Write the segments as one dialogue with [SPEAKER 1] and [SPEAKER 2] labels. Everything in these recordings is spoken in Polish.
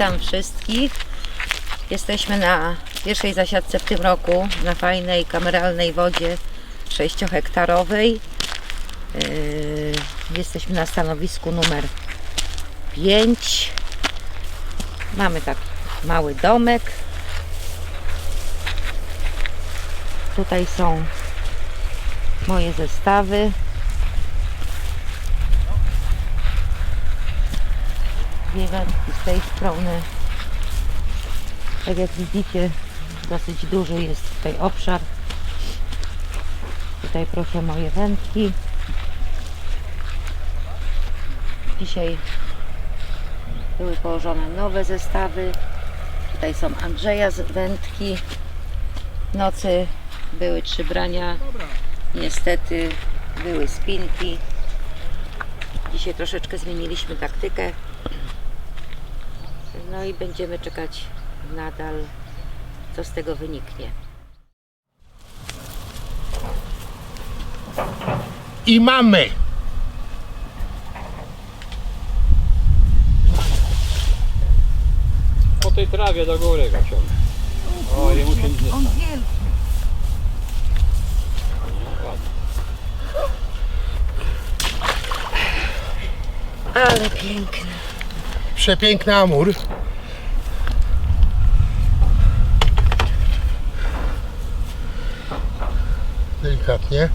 [SPEAKER 1] Witam wszystkich. Jesteśmy na pierwszej zasiadce w tym roku na fajnej kameralnej wodzie 6-hektarowej. Yy, Jesteśmy na stanowisku numer 5. Mamy taki mały domek. Tutaj są moje zestawy. Wędki z tej strony. Tak jak widzicie, dosyć duży jest tutaj obszar. Tutaj proszę moje wędki. Dzisiaj były położone nowe zestawy. Tutaj są Andrzeja z wędki. Nocy były trzy brania. Niestety były spinki. Dzisiaj troszeczkę zmieniliśmy taktykę. No i będziemy czekać nadal, co z tego wyniknie.
[SPEAKER 2] I mamy.
[SPEAKER 3] Po tej trawie do góry go ciągnie. O, jemu się nic nie stanie.
[SPEAKER 1] Ale piękny.
[SPEAKER 2] Przepiękny amur. Delikatnie.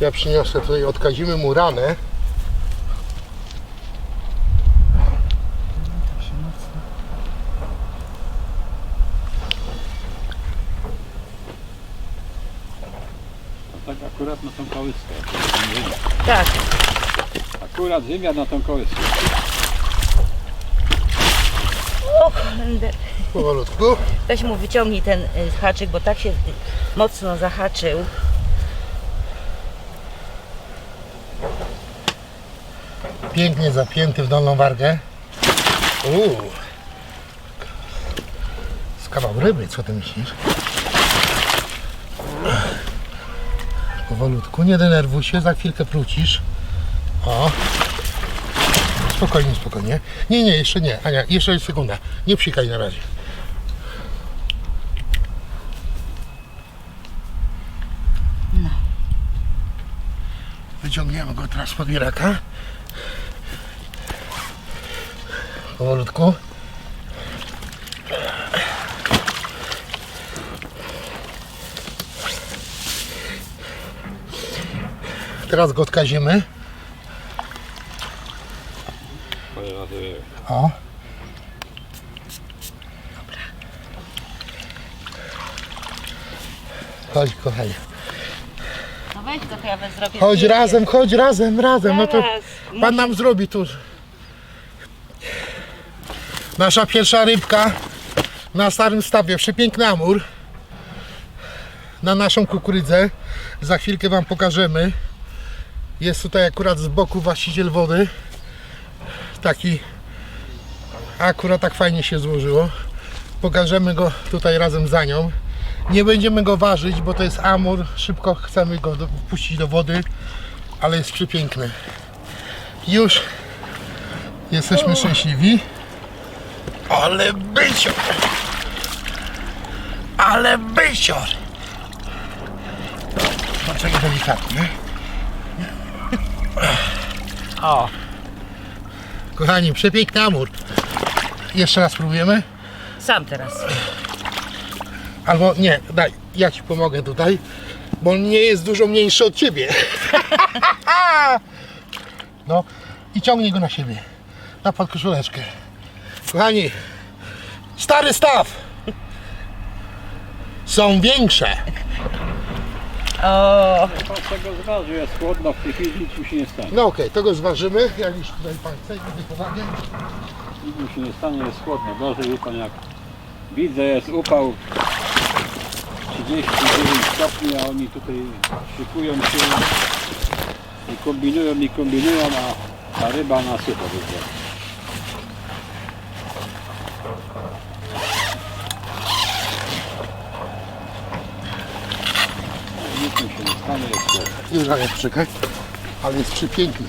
[SPEAKER 2] Ja przyniosę tutaj, odkazimy mu ranę.
[SPEAKER 3] Tak akurat na tą kołyskę.
[SPEAKER 1] Tak,
[SPEAKER 3] Akurat ziemia na tą kołyskę.
[SPEAKER 1] o.
[SPEAKER 2] Powolutku.
[SPEAKER 1] Weź mu wyciągnij ten y, haczyk, bo tak się y, mocno zahaczył.
[SPEAKER 2] Pięknie zapięty w dolną wargę. Uuu. Z kawał ryby, co ty myślisz? Powolutku, nie denerwuj się, za chwilkę wrócisz. O. Spokojnie, spokojnie. Nie, nie, jeszcze nie. Ania, jeszcze sekunda. Nie psikaj na razie. Wyciągniemy go teraz pod biraka. Powolutku. Teraz go odkazimy. O. Chodź kochanie.
[SPEAKER 1] No weź to ja zrobię
[SPEAKER 2] Chodź
[SPEAKER 1] zdjęcie.
[SPEAKER 2] razem, chodź razem, razem. No to
[SPEAKER 1] Zaraz.
[SPEAKER 2] pan nam zrobi tu. Nasza pierwsza rybka na starym stawie. Przepiękny amur. Na naszą kukurydzę. Za chwilkę wam pokażemy. Jest tutaj akurat z boku właściciel wody. Taki akurat tak fajnie się złożyło. Pokażemy go tutaj razem za nią. Nie będziemy go ważyć, bo to jest amur. Szybko chcemy go wpuścić do wody, ale jest przepiękny. Już jesteśmy szczęśliwi. Ale bysior! Ale bysior! Poczekaj delikatnie. O! Kochani, przepiękny amur. Jeszcze raz próbujemy.
[SPEAKER 1] Sam teraz.
[SPEAKER 2] Albo nie, daj, ja ci pomogę tutaj, bo on nie jest dużo mniejszy od ciebie. No i ciągnij go na siebie. Na podkoszuleczkę. Kochani, stary staw są większe.
[SPEAKER 1] O,
[SPEAKER 3] Pan tego zważy, jest chłodno, w tej chwili nic mu się nie stanie.
[SPEAKER 2] No okej, to go zważymy. Ja już tutaj palce widzę powagę.
[SPEAKER 3] Nic mu się nie stanie, jest chłodno. Gorzej wie pan jak widzę, jest upał 39 stopni, a oni tutaj szykują się i kombinują i kombinują, a ta ryba na sucho wygląda. świeża jak
[SPEAKER 2] przykaj, ale jest przepiękny.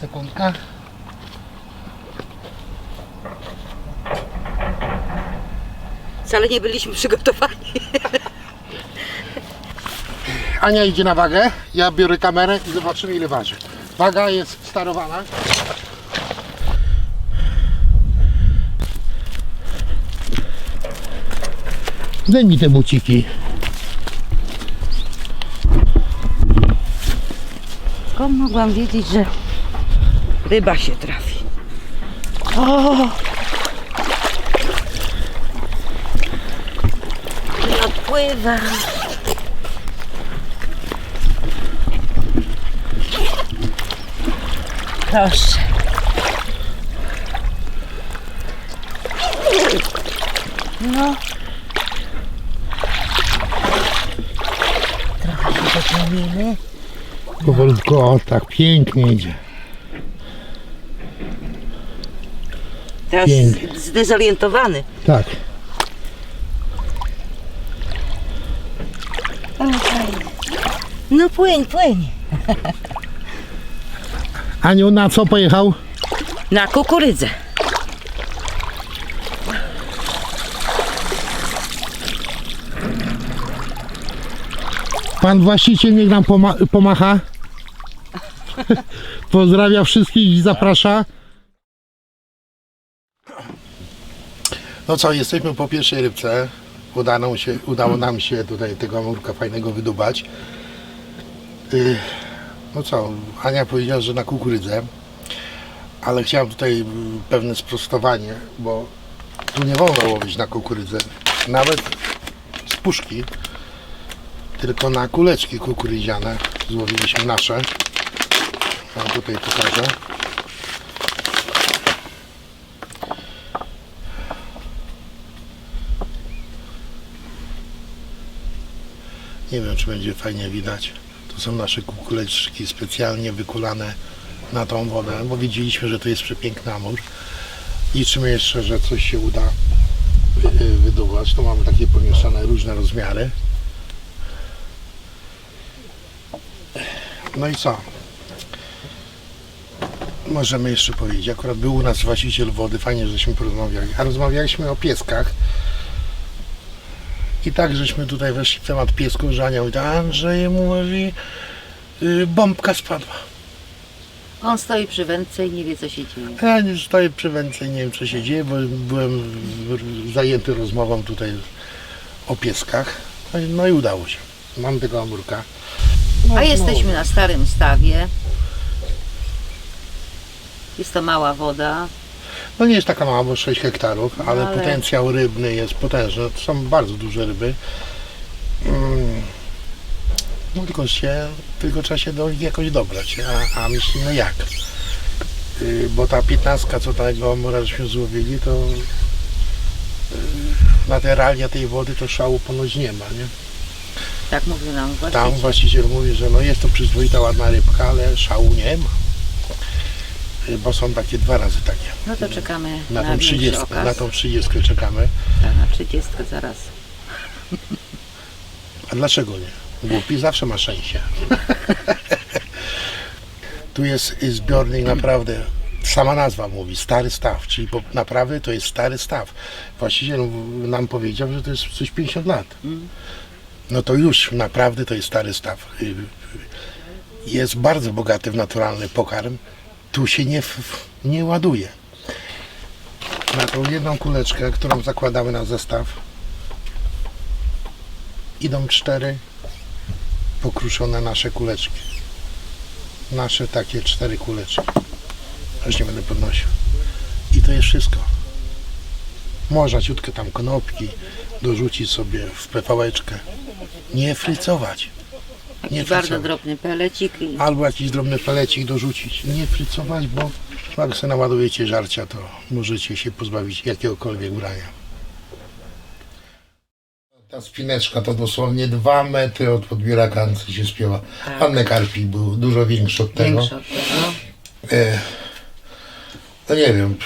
[SPEAKER 2] sekundka.
[SPEAKER 1] Wcale nie byliśmy przygotowani.
[SPEAKER 2] Ania idzie na wagę, ja biorę kamerę i zobaczymy ile waży. Waga jest sterowana. Daj mi te buciki.
[SPEAKER 1] Skąd mogłam wiedzieć, że ryba się trafi? O! Odpływa. Proszę. No. Trochę się dopełnimy.
[SPEAKER 2] Powolutku, o tak pięknie idzie.
[SPEAKER 1] Teraz
[SPEAKER 2] Pięknie.
[SPEAKER 1] zdezorientowany.
[SPEAKER 2] Tak.
[SPEAKER 1] No płyń, płyń.
[SPEAKER 2] Aniu, na co pojechał?
[SPEAKER 1] Na kukurydzę.
[SPEAKER 2] Pan właściciel niech nam poma- pomacha. Pozdrawia wszystkich i zaprasza. No co, jesteśmy po pierwszej rybce. Udało, się, udało nam się tutaj tego amurka fajnego wydubać. Yy, No co, Ania powiedziała, że na kukurydzę. Ale chciałem tutaj mm, pewne sprostowanie, bo tu nie wolno łowić na kukurydzę. Nawet z puszki tylko na kuleczki kukurydziane złowiliśmy nasze. Wam tutaj pokażę. Nie wiem, czy będzie fajnie widać. Są nasze kukuleczki specjalnie wykulane na tą wodę, bo widzieliśmy, że to jest przepiękny amur. Liczymy jeszcze, że coś się uda wy- y, wydubać. Tu mamy takie pomieszane różne rozmiary. No i co? Możemy jeszcze powiedzieć. Akurat był u nas właściciel wody, fajnie, żeśmy porozmawiali. A rozmawialiśmy o pieskach. I tak żeśmy tutaj weszli w temat piesków, że Ania mówi, Andrzej mówi, y, bombka spadła.
[SPEAKER 1] On stoi przy wędce i nie wie co się dzieje.
[SPEAKER 2] Ja nie stoję przy wędce, nie wiem co się dzieje, bo byłem w- zajęty rozmową tutaj o pieskach. No i, no i udało się. Mam tego amurka. No,
[SPEAKER 1] A
[SPEAKER 2] no.
[SPEAKER 1] jesteśmy na starym stawie. Jest to mała woda.
[SPEAKER 2] No nie jest taka mała, bo 6 hektarów, ale,
[SPEAKER 1] ale-
[SPEAKER 2] potencjał rybny jest potężny. To są bardzo duże ryby. Mm. No tylko się, tylko trzeba się do nich jakoś dobrać. A, a myślę, no jak? Y, Bo ta piętnastka, co tego amora żeśmy złowili, to y, na te realia tej wody to szału ponoć nie ma, nie?
[SPEAKER 1] Tak mówił nam
[SPEAKER 2] Tam
[SPEAKER 1] właściciel.
[SPEAKER 2] właściciel mówi, że no jest to przyzwoita, ładna rybka, ale szału nie ma. Y, Bo są takie dwa razy takie.
[SPEAKER 1] No to czekamy
[SPEAKER 2] Na,
[SPEAKER 1] na,
[SPEAKER 2] tą
[SPEAKER 1] większy
[SPEAKER 2] 30,
[SPEAKER 1] okaz.
[SPEAKER 2] na tą 30 czekamy.
[SPEAKER 1] Tak, na 30 zaraz.
[SPEAKER 2] A dlaczego nie? Głupi zawsze ma szczęście. tu jest zbiornik naprawdę, sama nazwa mówi, stary staw, czyli po, naprawdę to jest stary staw. Właściciel nam powiedział, że to jest coś 50 lat. No to już naprawdę to jest stary staw. Y, y, Jest bardzo bogaty w naturalny pokarm. Tu się nie, nie ładuje. Na tą jedną kuleczkę, którą zakładamy na zestaw, idą cztery pokruszone nasze kuleczki. Nasze takie cztery kuleczki. Aż nie będę podnosił. I to jest wszystko. Można ciutkę tam konopki dorzucić sobie w pepałeczkę. Nie frycować. Nie
[SPEAKER 1] bardzo drobny pelecik i
[SPEAKER 2] Albo jakiś drobny pelecik dorzucić. Nie frycować, bo jak sobie naładujecie żarcia, to możecie się pozbawić jakiegokolwiek ubrania. Ta spineczka to dosłownie dwa metry od podbieraka co się śpiewa.
[SPEAKER 1] Tak.
[SPEAKER 2] Anne Karpik był dużo większy od tego.
[SPEAKER 1] większy od tego.
[SPEAKER 2] E, no nie wiem.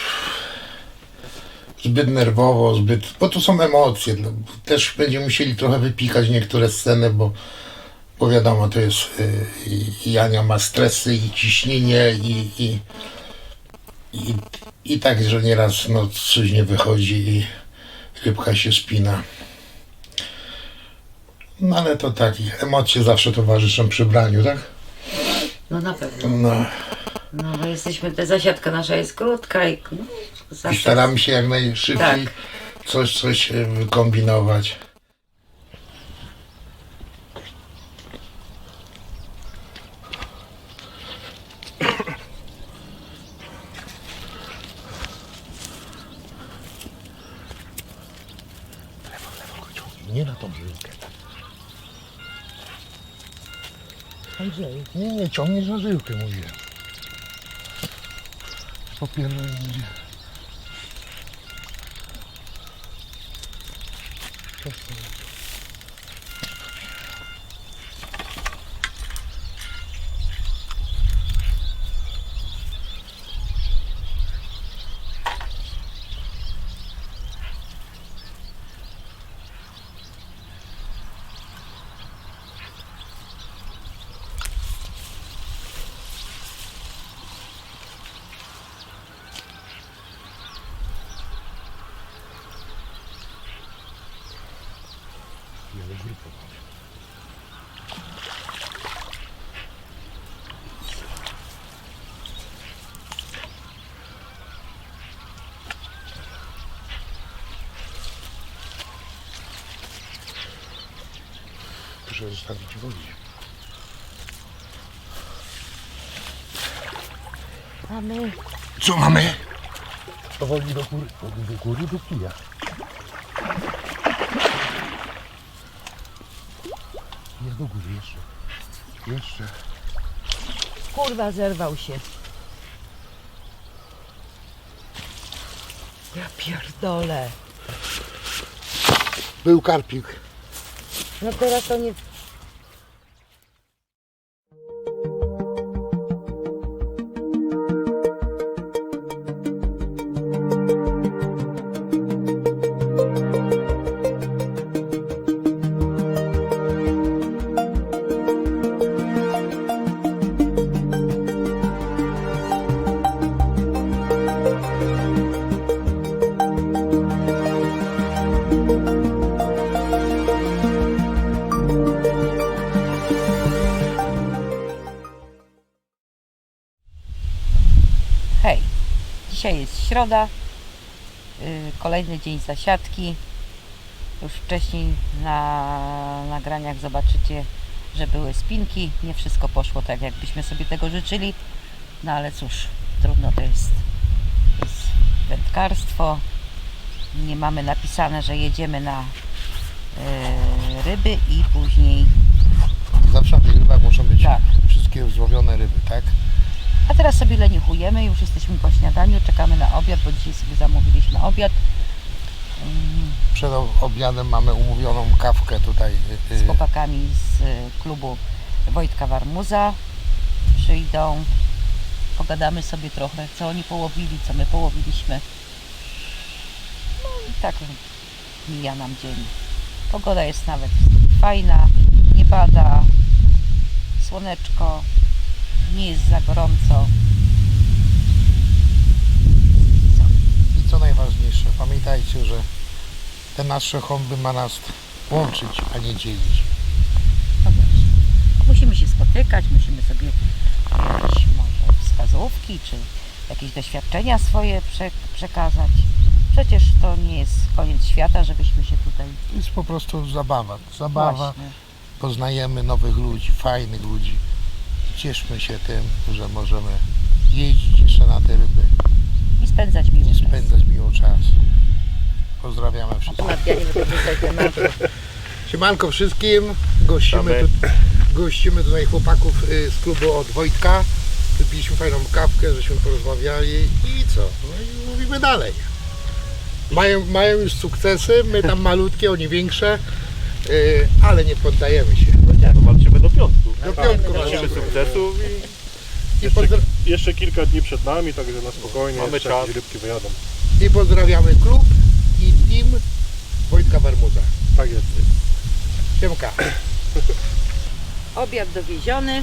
[SPEAKER 2] Zbyt nerwowo, zbyt. Bo to są emocje. No, też będziemy musieli trochę wypikać niektóre sceny, bo Bo wiadomo, to jest y, i- i Ania ma stresy i ciśnienie i, i, i, i tak, że nieraz no, coś nie wychodzi i rybka się spina. No ale to tak, emocje zawsze towarzyszą przy braniu, tak?
[SPEAKER 1] No na pewno.
[SPEAKER 2] No
[SPEAKER 1] No bo jesteśmy, ta zasiadka nasza jest krótka i no,
[SPEAKER 2] i staramy się jak najszybciej
[SPEAKER 1] Tak.
[SPEAKER 2] coś, coś y, Nie na tą żyłkę.
[SPEAKER 1] Andrzej,
[SPEAKER 2] Nie, nie, ciągniesz na żyłkę, mówię. Popierdolę. Proszę zostawić w wodzie.
[SPEAKER 1] mamy
[SPEAKER 2] Co mamy? Powoli do góry, do góry, do kija. Nie do góry jeszcze. Jeszcze.
[SPEAKER 1] Kurwa, zerwał się. Ja pierdolę.
[SPEAKER 2] Był karpik.
[SPEAKER 1] No teraz to nie... środa, yy, kolejny dzień zasiadki. Już wcześniej na nagraniach zobaczycie, że były spinki. Nie wszystko poszło tak, jakbyśmy sobie tego życzyli. No ale cóż, trudno to jest. To jest wędkarstwo. Nie mamy napisane, że jedziemy na yy, ryby i później
[SPEAKER 2] Zawsze na tych rybach muszą być
[SPEAKER 1] Tak.
[SPEAKER 2] wszystkie złowione ryby, tak?
[SPEAKER 1] A teraz sobie leniuchujemy, już jesteśmy po śniadaniu, czekamy na obiad, bo dzisiaj sobie zamówiliśmy obiad.
[SPEAKER 2] Przed obiadem mamy umówioną kawkę tutaj. y,
[SPEAKER 1] Z
[SPEAKER 2] y,
[SPEAKER 1] chłopakami z y, klubu Wojtka Warmuza przyjdą. Pogadamy sobie trochę, co oni połowili, co my połowiliśmy. No i tak mija nam dzień. Pogoda jest nawet fajna, nie pada, słoneczko, nie jest za gorąco. Co?
[SPEAKER 2] I co najważniejsze, pamiętajcie, że te nasze hobby ma nas łączyć, a nie dzielić.
[SPEAKER 1] No właśnie. Musimy się spotykać, musimy sobie jakieś może wskazówki, czy jakieś doświadczenia swoje prze, przekazać. Przecież to nie jest koniec świata, żebyśmy się tutaj
[SPEAKER 2] To jest po prostu zabawa. Zabawa,
[SPEAKER 1] właśnie.
[SPEAKER 2] poznajemy nowych ludzi, fajnych ludzi. Cieszmy się tym, że możemy jeździć jeszcze na te ryby
[SPEAKER 1] i spędzać miło
[SPEAKER 2] i
[SPEAKER 1] czas.
[SPEAKER 2] spędzać miło czas. Pozdrawiamy wszystkich.
[SPEAKER 1] Nie tematu.
[SPEAKER 2] Siemanko wszystkim, gościmy, tu, gościmy tutaj chłopaków y, z klubu od Wojtka. Wypiliśmy fajną kawkę, żeśmy porozmawiali i co? No i mówimy dalej. Mają, mają już sukcesy, my tam malutkie, oni większe, y, ale nie poddajemy się.
[SPEAKER 4] Nie, no walczymy do piątku.
[SPEAKER 2] Do piątku
[SPEAKER 4] Życzymy sukcesów i
[SPEAKER 2] I,
[SPEAKER 4] jeszcze,
[SPEAKER 2] pozdra-
[SPEAKER 4] jeszcze kilka dni przed nami, także na spokojnie
[SPEAKER 3] Mamy
[SPEAKER 4] jeszcze
[SPEAKER 3] czas.
[SPEAKER 4] jakieś rybki wyjadą.
[SPEAKER 2] I pozdrawiamy klub i team Wojtka Barmuza.
[SPEAKER 4] Tak jest.
[SPEAKER 2] Siemka.
[SPEAKER 1] Obiad dowieziony.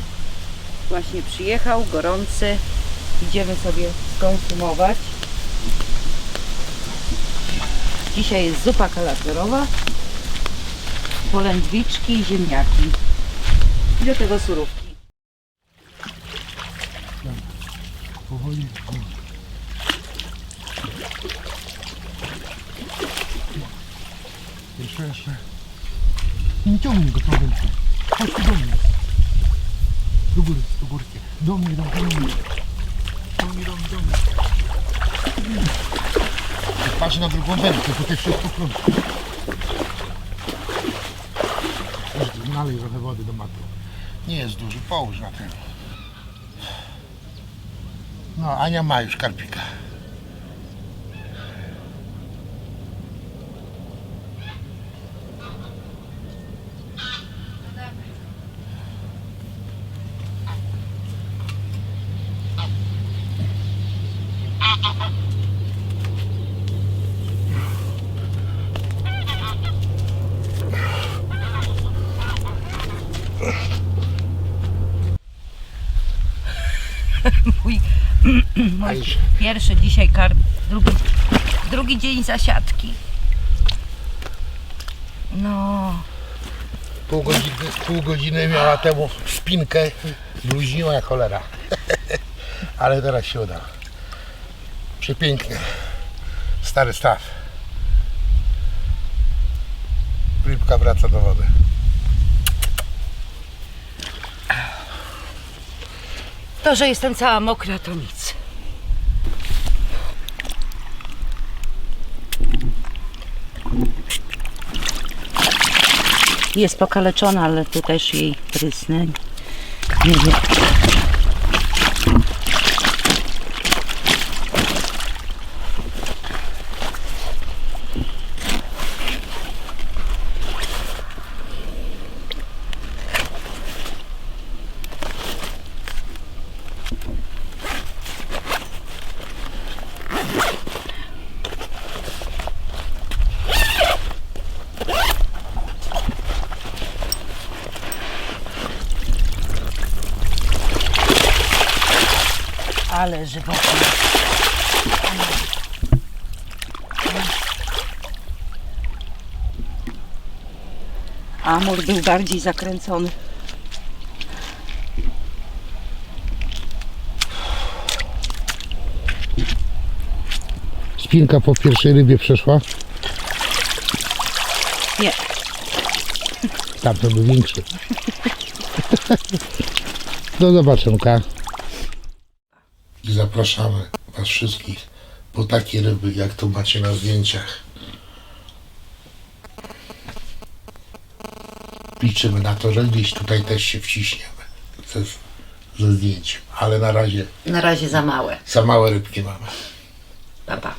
[SPEAKER 1] Właśnie przyjechał, gorący. Idziemy sobie skonsumować. Dzisiaj jest zupa kalafiorowa, polędwiczki i ziemniaki. I do tego surówki.
[SPEAKER 2] Powoli. Jeszcze, jeszcze. Nie ciągnij go trochę więcej. Chodź tu do mnie. Do góry, do górki. Do mnie, do mnie, do mnie. Do mnie, do mnie, do mnie. Patrz na drugą wędkę, tutaj wszystko krąży. Nalej trochę wody do matu. Nie jest duży, połóż na ten. No, Ania ma już karpika. Już
[SPEAKER 1] pierwszy dzisiaj karp, drugi, drugi dzień zasiadki. No,
[SPEAKER 2] pół godziny, pół godziny miała temu spinkę, bluźniła jak cholera. Ale teraz się uda. Przepięknie. Stary staw. Rybka wraca do wody.
[SPEAKER 1] to, że jestem cała mokra, to nic. Jest pokaleczona, ale tu też jej prysnę. Nie wiem. Ale żywotnie. Amur był bardziej zakręcony.
[SPEAKER 2] Spinka po pierwszej rybie przeszła.
[SPEAKER 1] Nie,
[SPEAKER 2] Tamten był większy. Do zobaczenia. I zapraszamy Was wszystkich po takie ryby, jak to macie na zdjęciach. Liczymy na to, że gdzieś tutaj też się wciśniemy ze, ze zdjęciem. Ale na razie
[SPEAKER 1] na razie za małe.
[SPEAKER 2] za małe rybki mamy.
[SPEAKER 1] Pa, pa.